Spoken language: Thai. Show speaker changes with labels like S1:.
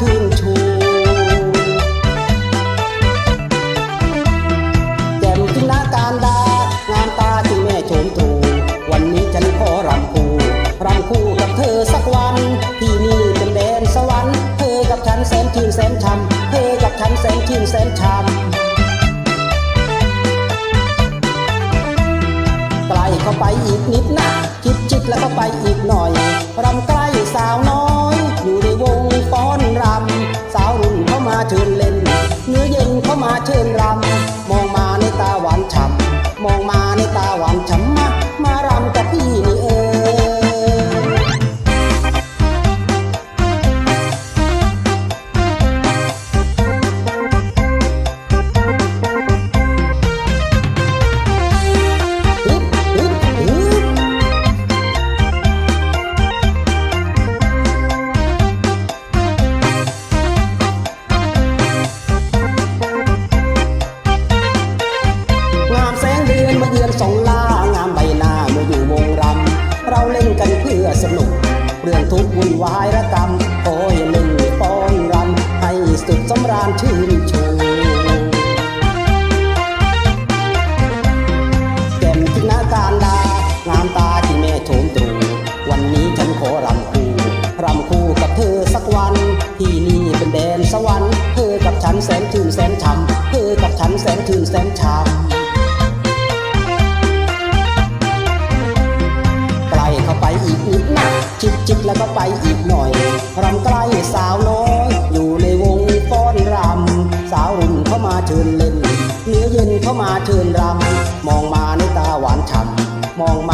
S1: ชื่นชูแจ่มจินนาการดางานตาที่แม่โฉมตูวันนี้ฉันขอรำคู่รำคู่กับเธอสักวัน ที่นี่เป็นแดนสวรรค์เธอกับฉันแสนชื่นแสนช้ำเธอกับฉันแสนชื่นแสนช้ำไกลเข้าไปอีกนิดนะคิดจิตแล้วก็ไปอีกหน่อยรำใกล้สาวน้อย เข้ามาเชิญเล่นเนื้อเย็นเข้ามาเชิญรำ อนมาเยือนสองล่างามใบหน้าเมื่ออยู่วงรำเราเล่นกันเพื่อสนุก เรื่องทุกข์วุ่นวายระกรรมโอ้ยเล่นป้อนรำให้สุดสำราญชื่นชูแก้มจินนาการดางามตาที่แม่โฉมตรูวันนี้ฉันขอรำคู่รำคู่กับเธอสักวัน ที่นี่เป็นแดนสวรรค์เธอกับฉันแสนชื่นแสนช่ำเธอกับฉันแสนชื่นแสนช่ำ จิกแล้วก็ไปอีกหน่อยรำใกล้สาวน้อย อยู่ในวงฟ้อนรำสาวรุ่นเข้ามาเชิญเล่นเนื้อเย็นเข้ามาเชิญรำมองมาในตาหวานฉ่ำมองมา